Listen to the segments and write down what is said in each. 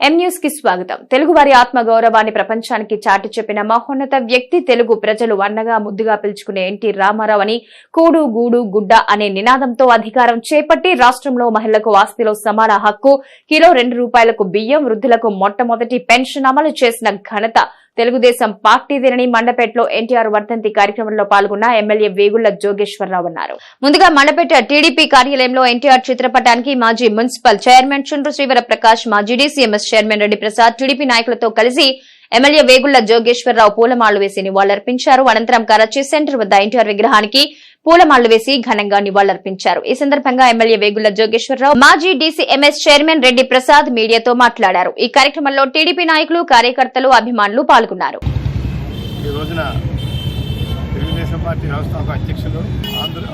ఎం న్యూస్కి స్వాగతం. తెలుగువారి ఆత్మ గౌరవాన్ని ప్రపంచానికి చాటి చెప్పిన మహోన్నత వ్యక్తి తెలుగు ప్రజలు అన్నగా ముద్దుగా పిలుచుకునే ఎన్టీ రామారావు అని కూడు గూడు గుడ్డ అనే నినాదంతో అధికారం చేపట్టి రాష్ట్రంలో మహిళలకు ఆస్తిలో సమాన హక్కు కిలో రెండు రూపాయలకు బియ్యం వృద్ధులకు మొట్టమొదటి పెన్షన్ అమలు చేసిన ఘనత తెలుగుదేశం పార్టీదేనని మండపేటలో ఎన్టీఆర్ వర్ధంతి కార్యక్రమంలో పాల్గొన్న ఎమ్మెల్యే వేగుళ్ళ జోగేశ్వరరావు అన్నారు. ముందుగా మండపేట టీడీపీ కార్యాలయంలో ఎన్టీఆర్ చిత్రపటానికి మాజీ మున్సిపల్ చైర్మన్ చుండ్రు శ్రీవర ప్రకాష్ మాజీ DCMS chairman Reddy Prasad TDP నాయకులతో కలిసి ఎమ్మెల్యే వేగుళ్ళ జోగేశ్వరరావు పూలమాళ్ళు వేసి నివాళులర్పించారు. అనంతరం కరాచీ సెంటర్ వద్ద ఎన్టీఆర్ విగ్రహానికి పూలమాళ్ళు వేసి ఘనంగా నివాళులర్పించారు. ఈ సందర్భంగా ఎమ్మెల్యే వేగుళ్ళ జోగేశ్వరరావు మాజీ డీసీఎంఎస్ చైర్మన్ రెడ్డి ప్రసాద్ మీడియాతో మాట్లాడారు. ఈ కార్యక్రమంలో టీడీపీ నాయకులు కార్యకర్తలు అభిమానులు పాల్గొన్నారు. తెలుగుదేశం పార్టీ వ్యవస్థాపక అధ్యక్షులు ఆంధ్ర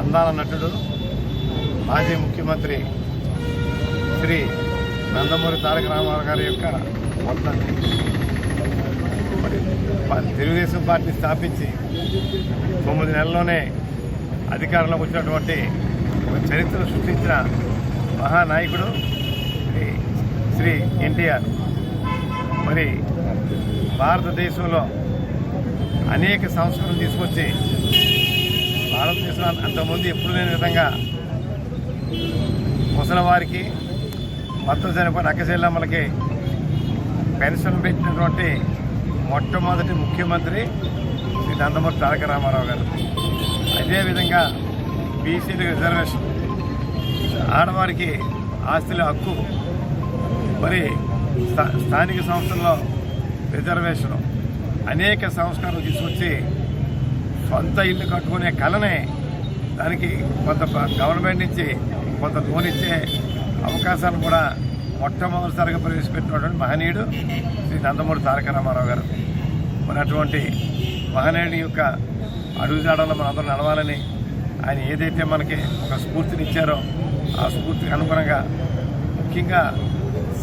అందాల నటుడు మాజీ ముఖ్యమంత్రి శ్రీ నందమూరి తారక రామారావు గారి యొక్క వర్ధంతి మరి తెలుగుదేశం పార్టీ స్థాపించి తొమ్మిది నెలల్లోనే అధికారంలోకి వచ్చినటువంటి చరిత్రను చరిత్ర సృష్టించిన మహానాయకుడు శ్రీ ఎన్టీఆర్. మరి భారతదేశంలో అనేక సంస్కరణలు తీసుకొచ్చి భారతదేశంలో అంతకుముందు ఎప్పుడు లేని విధంగా ముసలివారికి మొత్తం చనిపోయిన అక్కచెల్లమ్మలకి పెన్షన్ పెట్టినటువంటి మొట్టమొదటి ముఖ్యమంత్రి శ్రీ నందమూరి తారక రామారావు గారు. అదేవిధంగా బీసీలకు రిజర్వేషన్. ఆడవారికి ఆస్తుల హక్కు మరి స్థా- స్థానిక సంస్థల్లో రిజర్వేషన్. అనేక సంస్కరణలు తీసుకొచ్చి సొంత ఇల్లు కట్టుకునే కళనే దానికి కొంత గవర్నమెంట్ నుంచి కొంత లోన్ ఇచ్చే అవకాశాలు కూడా మొట్టమొదటిసారిగా ప్రవేశపెట్టినటువంటి మహనీయుడు శ్రీ నందమూరి తారక రామారావు గారు. మరి అటువంటి మహనీయుడి యొక్క అడుగుజాడలో మనందరం నడవాలని ఆయన ఏదైతే మనకి ఒక స్ఫూర్తినిచ్చారో ఆ స్ఫూర్తికి అనుగుణంగా ముఖ్యంగా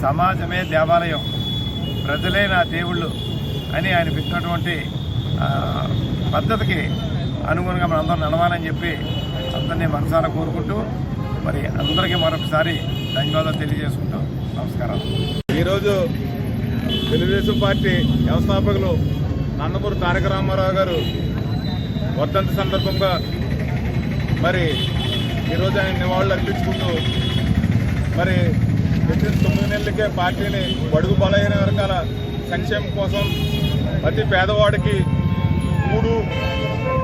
సమాజమే దేవాలయం ప్రజలే నా దేవుళ్ళు అని ఆయన పెట్టినటువంటి పద్ధతికి అనుగుణంగా మనందరం నడవాలని చెప్పి అందరినీ మనసారా కోరుకుంటూ మరి అందరికీ మరొకసారి ధన్యవాదాలు తెలియజేసుకుంటాం నమస్కారం ఈరోజు తెలుగుదేశం పార్టీ వ్యవస్థాపకులు నందమూరి తారక రామారావు గారు వర్ధంతి సందర్భంగా మరి ఈరోజు ఆయన నివాళులు అర్పించుకుంటూ మరి ప్రతి తొమ్మిది నెలలకే పార్టీని బడుగు బలైన వర్గాల సంక్షేమం కోసం ప్రతి పేదవాడికి మూడు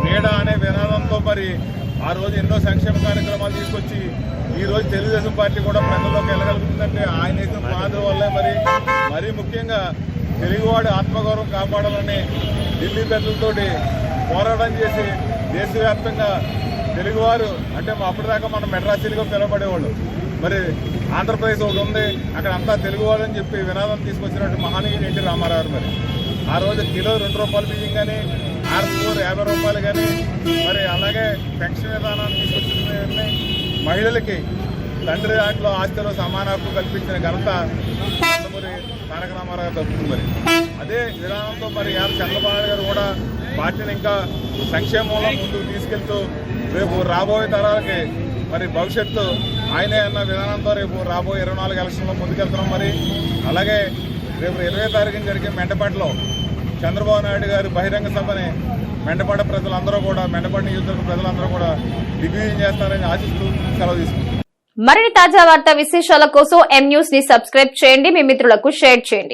నీడ అనే విధానంతో మరి ఆ రోజు ఎన్నో సంక్షేమ కార్యక్రమాలు తీసుకొచ్చి ఈ రోజు తెలుగుదేశం పార్టీ కూడా ప్రజల్లోకి వెళ్ళగలుగుతుందంటే ఆయన అయితే వల్లే మరి. మరీ ముఖ్యంగా తెలుగువాడు ఆత్మగౌరవం కాపాడాలని ఢిల్లీ పెద్దలతోటి పోరాటం చేసి దేశవ్యాప్తంగా తెలుగువారు అంటే మా అప్పటిదాకా మనం మెడ్రాసీలుగా పిలవబడేవాళ్ళు. మరి ఆంధ్రప్రదేశ్ ఒకటి ఉంది అక్కడ అంతా తెలుగువాడు అని చెప్పి వినాదం తీసుకొచ్చినట్టు మహానీయుడు ఎన్టీ రామారావు మరి. ఆ రోజు కిలో రెండు రూపాయలు బియ్యం కానీ ఆర్పూర్ యాభై రూపాయలు కానీ మరి అలాగే పెన్షన్ విధానాన్ని తీసుకొచ్చిన మహిళలకి తండ్రి దాంట్లో ఆస్తిలో సమాన హక్కు కల్పించిన ఘనత నందమూరి తారక రామారావు గారు దక్కుతుంది మరి. అదే విధానంతో మరి యాభై చంద్రబాబు గారు కూడా పార్టీని ఇంకా సంక్షేమంలో ముందుకు తీసుకెళ్తూ రేపు రాబోయే తరాలకి మరి భవిష్యత్తు ఆయనే అన్న విధానంతో రేపు రాబోయే ఇరవై నాలుగు ఎలక్షన్లో ముందుకెళ్తున్నాం మరి. అలాగే రేపు ఇరవై తారీఖున జరిగే మెండపేటలో చంద్రబాబు నాయుడు గారి బహిరంగ సభని మెండపడ ప్రజలందరూ కూడా మెండపేట నియోజకవర్గ ప్రజలందరూ కూడా దిగ్విజయం చేస్తారని ఆశిస్తూ సెలవు తీసుకుంటున్నాను మరిన్ని తాజా వార్తా విశేషాల కోసం ఎం న్యూస్ని సబ్స్క్రైబ్ చేయండి. మీ మిత్రులకు షేర్ చేయండి.